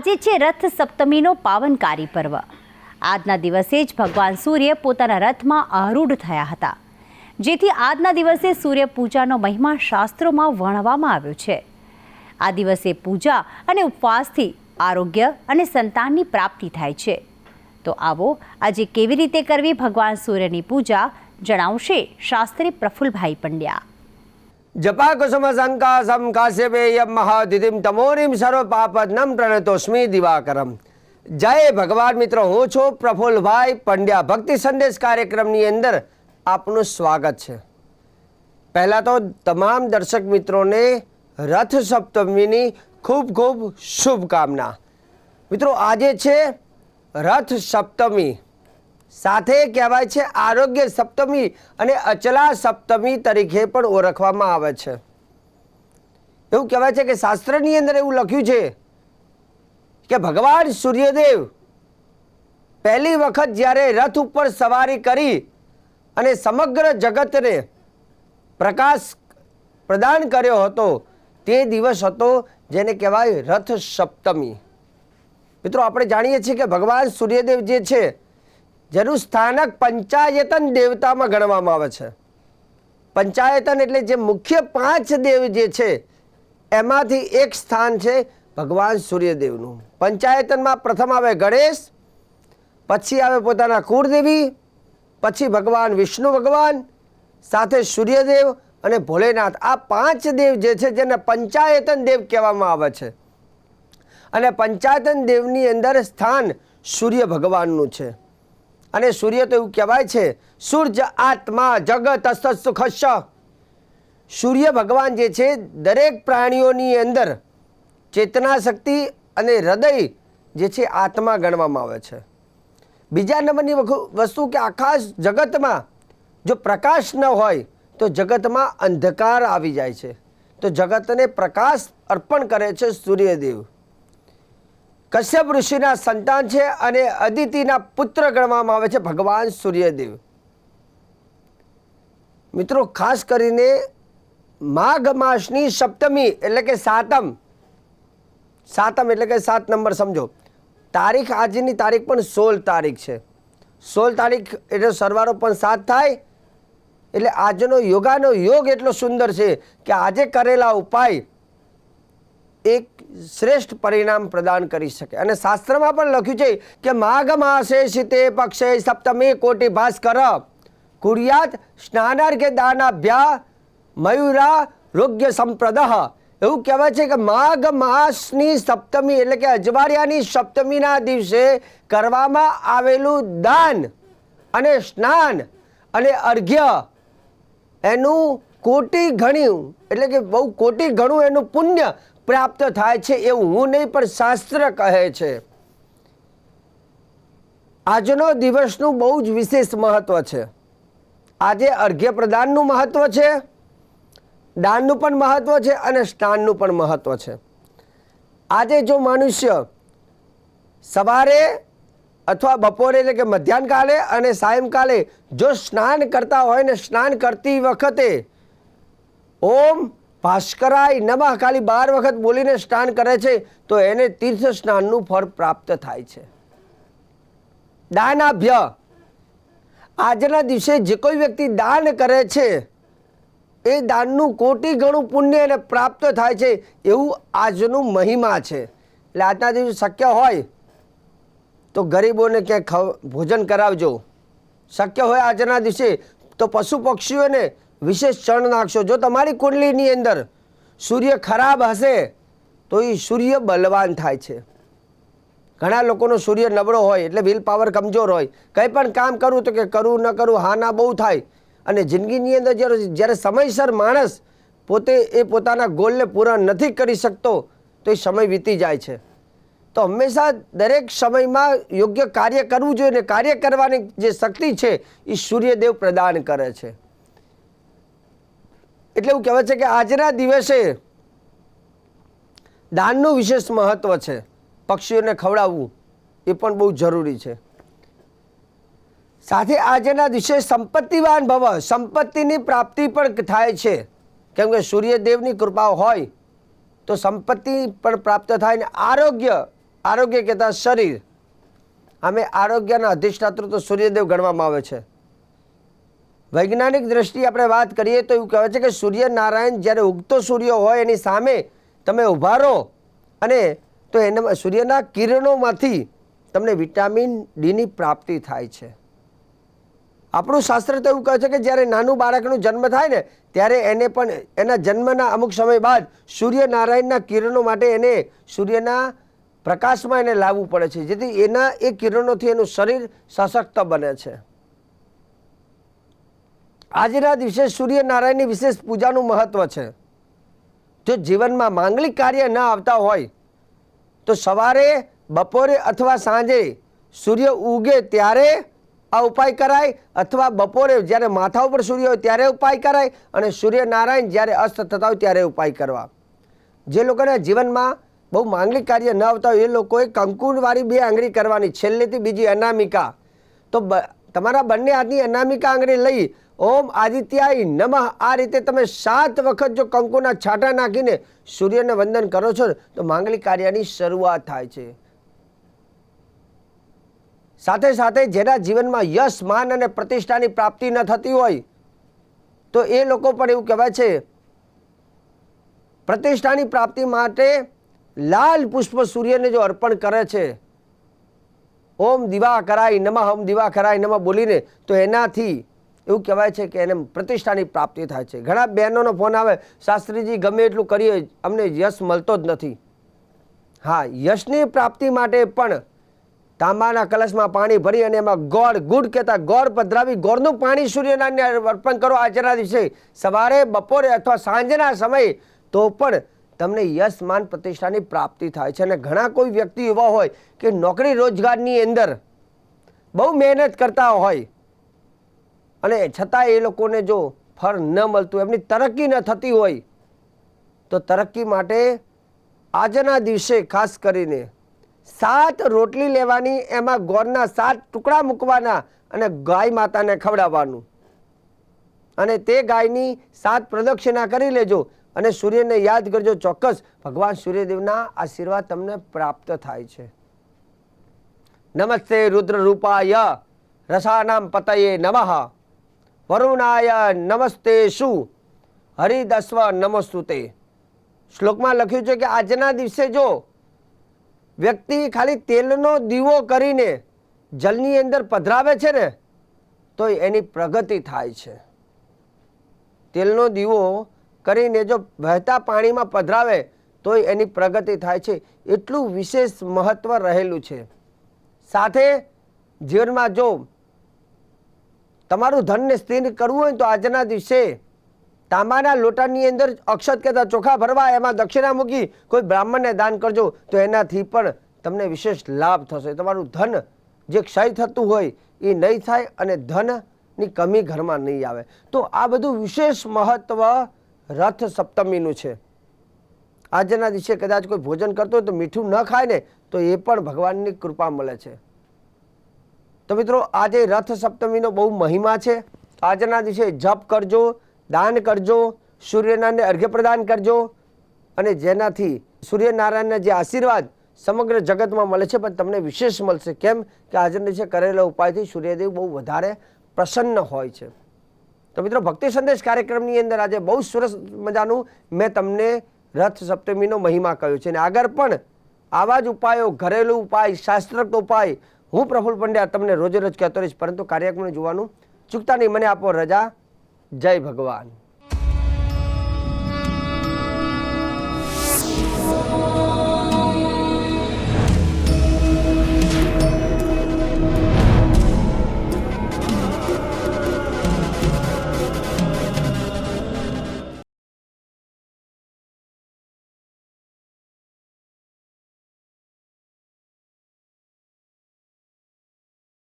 આજે છે રથ સપ્તમીનો પાવનકારી પર્વ. આજના દિવસે જ ભગવાન સૂર્ય પોતાના રથમાં આરૂઢ થયા હતા. જેથી આજના દિવસે સૂર્ય પૂજાનો મહિમા શાસ્ત્રોમાં વર્ણવવામાં આવ્યો છે. આ દિવસે પૂજા અને ઉપવાસથી આરોગ્ય અને સંતાનની પ્રાપ્તિ થાય છે. તો આવો, આજે કેવી રીતે કરવી ભગવાન સૂર્યની પૂજા જણાવશે શાસ્ત્રી પ્રફુલભાઈ પંડ્યા. જપાકુસુમ સંકાસમ કાશ્યપેયમ મહાદિધિમ તમોરીમ સર્વ પાપદનમ પ્રણતોસ્મી દિવાકરમ જય ભગવાન મિત્રો હું છું પ્રફુલ્લભાઈ પંડ્યા ભક્તિ સંદેશ કાર્યક્રમની અંદર આપનું સ્વાગત છે પહેલાં તો તમામ દર્શક મિત્રોને રથ સપ્તમીની ખૂબ ખૂબ શુભકામના મિત્રો આજે છે રથ સપ્તમી સાથે કહેવાય છે આરોગ્ય સપ્તમી અને અચલા સપ્તમી તરીકે પણ ઓળખવામાં આવે છે. એવું કહેવાય છે કે શાસ્ત્રની અંદર એવું લખ્યું છે કે ભગવાન સૂર્યદેવ પહેલી વખત જ્યારે રથ ઉપર સવારી કરી અને સમગ્ર જગતને પ્રકાશ પ્રદાન કર્યો હતો, તે દિવસ હતો જેને કહેવાય રથ સપ્તમી. મિત્રો, આપણે જાણીએ છીએ કે ભગવાન સૂર્યદેવ જે છે જેનું સ્થાનક પંચાયતન દેવતામાં ગણવામાં આવે છે. પંચાયતન એટલે જે મુખ્ય પાંચ દેવ જે છે, એમાંથી એક સ્થાન છે ભગવાન સૂર્યદેવનું. પંચાયતનમાં પ્રથમ આવે ગણેશ, પછી આવે પોતાના કુળદેવી, પછી ભગવાન વિષ્ણુ ભગવાન, સાથે સૂર્યદેવ અને ભોલેનાથ. આ પાંચ દેવ જે છે જેને પંચાયતન દેવ કહેવામાં આવે છે. અને પંચાયતન દેવની અંદર સ્થાન સૂર્ય ભગવાનનું છે. અને સૂર્ય તો એવું કહેવાય છે સૂર્ય આત્મા જગત સુખશ સૂર્ય ભગવાન જે છે, દરેક પ્રાણીઓની અંદર ચેતના શક્તિ અને હૃદય જે છે, આત્મા ગણવામાં આવે છે. બીજા નંબરની વસ્તુ કે આખા જગતમાં જો પ્રકાશ ન હોય, તો જગતમાં અંધકાર આવી જાય છે. તો જગતને પ્રકાશ અર્પણ કરે છે સૂર્યદેવ. કશ્યપ ઋષિના સંતાન છે અને અદિતિના પુત્ર ગણવામાં આવે છે ભગવાન સૂર્યદેવ. મિત્રો, ખાસ કરીને માઘ માસની સપ્તમી એટલે કે સાતમ સાતમ એટલે કે સાત નંબર સમજો. તારીખ આજની તારીખ પણ સોળ તારીખ છે. સોળ તારીખ એટલે સરવારો પણ સાત થાય. એટલે આજનો યોગાનો યોગ એટલો સુંદર છે કે આજે કરેલા ઉપાય એક શ્રેષ્ઠ પરિણામ પ્રદાન કરી શકે. અને શાસ્ત્રમાં પણ લખ્યું છે કે માઘ માસે શીતે પક્ષે સપ્તમી કોટી ભાસ્કર કુર્યાત સ્નાનાર્ઘ્ય દાનાભ્યા, મયુરા, રોગ્ય સંપ્રદ એવું કહેવાય છે કે માઘ માસની સપ્તમી એટલે કે અજવાળિયાની સપ્તમીના દિવસે કરવામાં આવેલું દાન અને સ્નાન અને અર્ઘ્ય એનું કોટી ગણ્યું. એટલે કે બહુ કોટી ગણું એનું પુણ્ય પ્રાપ્ત થાય છે એવું હું નહીં, પણ શાસ્ત્ર કહે છે. આજનો દિવસનું બહુ જ વિશેષ મહત્વ છે. આજે અર્ઘ્ય પ્રદાનનું મહત્વ છે, દાનનું પણ મહત્વ છે અને સ્નાનનું પણ મહત્વ છે. આજે જો મનુષ્ય સવારે અથવા બપોરે એટલે કે મધ્યાહન કાલે અને સાયંકાલે જો સ્નાન કરતા હોય ને સ્નાન કરતી વખતે ઓમ ભાસ્કરાય નમઃ ખાલી બાર વખત બોલીને સ્નાન કરે છે, તો એને તીર્થ સ્નાનનું ફળ પ્રાપ્ત થાય છે. દાનાભ્ય. આજના દિવસે જે કોઈ વ્યક્તિ દાન કરે છે, એ દાનનું કોટી ગણું પુણ્ય એને પ્રાપ્ત થાય છે એવું આજનું મહિમા છે. એટલે આજના દિવસે શક્ય હોય તો ગરીબોને ખવ- ભોજન કરાવજો. શક્ય હોય આજના દિવસે તો પશુ પક્ષીઓને વિશેષ ચણ નાખશો. જો તમારી કુંડલીની અંદર સૂર્ય ખરાબ હશે, તો એ સૂર્ય બલવાન થાય છે. ઘણા લોકોનો સૂર્ય નબળો હોય, એટલે વિલ પાવર કમજોર હોય. કંઈ પણ કામ કરવું તો કે કરવું ન કરવું હા, ના, બહુ થાય. અને જિંદગીની અંદર જ્યારે જ્યારે સમયસર માણસ પોતે એ પોતાના ગોલને પૂરા નથી કરી શકતો, તો એ સમય વીતી જાય છે. તો હંમેશા દરેક સમયમાં યોગ્ય કાર્ય કરવું જોઈએ ને કાર્ય કરવાની જે શક્તિ છે એ સૂર્યદેવ પ્રદાન કરે છે. એટલે એવું કહેવાય છે કે આજના દિવસે દાનનું વિશેષ મહત્વ છે. પક્ષીઓને ખવડાવવું એ પણ બહુ જરૂરી છે. સાથે આજના દિવસે સંપત્તિવાન ભવ, સંપત્તિની પ્રાપ્તિ પણ થાય છે. કેમ કે સૂર્યદેવની કૃપા હોય તો સંપત્તિ પણ પ્રાપ્ત થાય ને આરોગ્ય આરોગ્ય કહેતા શરીર. આમે આરોગ્યના અધિષ્ઠાત્રો તો સૂર્યદેવ ગણવામાં આવે છે. વૈજ્ઞાનિક દ્રષ્ટિએ આપણે વાત કરીએ તો એવું કહેવાય છે કે સૂર્યનારાયણ જ્યારે ઉગતો સૂર્ય હોય, એની સામે તમે ઊભા રહો અને તો એના સૂર્યના કિરણોમાંથી તમને વિટામિન ડીની પ્રાપ્તિ થાય છે. આપણું શાસ્ત્ર તો એવું કહે છે કે જ્યારે નાનું બાળકનો જન્મ થાય ને, ત્યારે એને પણ એના જન્મના અમુક સમય બાદ સૂર્યનારાયણના કિરણો માટે એને સૂર્યના પ્રકાશમાં એને લાવવું પડે છે. જેથી એના એ કિરણોથી એનું શરીર સશક્ત બને છે. આજના દિવસે સૂર્યનારાયણની વિશેષ પૂજાનું મહત્વ છે. જો જીવનમાં માંગલિક કાર્ય ન આવતા હોય, તો સવારે, બપોરે અથવા સાંજે સૂર્ય ઉગે ત્યારે આ ઉપાય કરાય અથવા બપોરે જ્યારે માથા ઉપર સૂર્ય હોય ત્યારે ઉપાય કરાય અને સૂર્યનારાયણ જ્યારે અસ્ત થતા હોય ત્યારે ઉપાય કરવા. જે લોકોના જીવનમાં બહુ માંગલિક કાર્ય ન આવતા હોય એ લોકોએ કંકુનવાળી બે આંગળી કરવાની. છેલ્લેથી બીજી અનામિકા તો તમારા બંને હાથની અનામિકા આંગળી લઈ ઓમ આદિત્યાય નમઃ. આ રીતે તમે સાત વખત જો કંકુના છાંટા નાખીને સૂર્યને વંદન કરો છો ને, તો માંગલિક કાર્યની શરૂઆત થાય છે. સાથે સાથે જેના જીવનમાં યશ, માન અને પ્રતિષ્ઠાની પ્રાપ્તિ ન થતી હોય, તો એ લોકો પણ એવું કહેવાય છે, પ્રતિષ્ઠાની પ્રાપ્તિ માટે લાલ પુષ્પ સૂર્યને જો અર્પણ કરે છે, ઓમ દિવા કરાય નમઃ, ઓમ દિવા કરાય નમઃ બોલીને, તો એનાથી એવું કહેવાય છે કે એને પ્રતિષ્ઠાની પ્રાપ્તિ થાય છે. ઘણા બહેનોનો ફોન આવે, શાસ્ત્રીજી, ગમે એટલું કરીએ, અમને યશ મળતો જ નથી. હા, યશની પ્રાપ્તિ માટે પણ તાંબાના કલશમાં પાણી ભરી અને એમાં ગોળ, ગુડ કહેતા ગોળ પધરાવી, ગોળનું પાણી સૂર્યનારાયણને અર્પણ કરો આજના દિવસે. સવારે, બપોરે અથવા સાંજના સમયે તો પણ તમને યશ માન પ્રતિષ્ઠાની પ્રાપ્તિ થાય છે. અને ઘણા કોઈ વ્યક્તિ એવા હોય કે નોકરી રોજગારની અંદર બહુ મહેનત કરતા હોય અને છતાં એ લોકોને જો ફળ ન મળતું, એમની તરક્કી ન થતી હોય, તો તરક્કી માટે આજના દિવસે ખાસ કરીને સાત રોટલી લેવાની, એમાં ગોળના સાત ટુકડા મૂકવાના અને ગાય માતાને ખવડાવવાનું. અને તે ગાયની સાત પ્રદક્ષિણા કરી લેજો અને સૂર્યને યાદ કરજો ચોક્કસ, ભગવાન સૂર્યદેવના આશીર્વાદ તમને પ્રાપ્ત થાય છે. નમસ્તે રુદ્ર રૂપાય રસાનામ પતયે નમઃ. વરુણાય નમસ્તે શું? હરિદસ્વ નમસ્તુતે. શ્લોકમાં લખ્યું છે કે આજના દિવસે જો વ્યક્તિ ખાલી તેલનો દીવો કરીને જલની અંદર પધરાવે છે ને, તો એની પ્રગતિ થાય છે. તેલનો દીવો કરીને જો વહેતા પાણીમાં પધરાવે, તો એની પ્રગતિ થાય છે. એટલું વિશેષ મહત્વ રહેલું છે. સાથે જીવનમાં જો તમારું ધનને સ્થિર કરવું હોય તો આજના દિવસે તાંબાના લોટાની અંદર અક્ષત કહેતા ચોખા ભરવા, એમાં દક્ષિણા મૂકી કોઈ બ્રાહ્મણને દાન કરજો, તો એનાથી પણ તમને વિશેષ લાભ થશે. તમારું ધન જે ક્ષય થતું હોય એ નહીં થાય અને ધનની કમી ઘરમાં નહીં આવે. તો આ બધું વિશેષ મહત્વ રથ સપ્તમીનું છે. આજના દિવસે કદાચ કોઈ ભોજન કરતો હોય તો મીઠું ન ખાય ને, તો એ પણ ભગવાનની કૃપા મળે છે. તો મિત્રો, આજે રથ સપ્તમીનો બહુ મહિમા છે. આજના દિવસે જપ કરજો, દાન કરજો, સૂર્યનારાયણને અર્ઘ્ય પ્રદાન કરજો અને જેનાથી સૂર્યનારાયણના જે આશીર્વાદ સમગ્ર જગતમાં મળે છે, પણ તમને વિશેષ મળશે. કેમ કે આજના દિવસે કરેલા ઉપાયથી સૂર્યદેવ બહુ વધારે પ્રસન્ન હોય છે. તો મિત્રો, ભક્તિ સંદેશ કાર્યક્રમની અંદર આજે બહુ સરસ મજાનું મેં તમને રથ સપ્તમીનો મહિમા કહ્યો છે. અને આગળ પણ આવા જ ઉપાયો, ઘરેલું ઉપાય શાસ્ત્રોક્ત ઉપાય હું પ્રફુલ પંડ્યા તમને રોજે રોજ કહેતો રહીશ, પરંતુ કાર્યક્રમને જોવાનું ચૂકતા નહીં. મને આપો રજા. જય ભગવાન.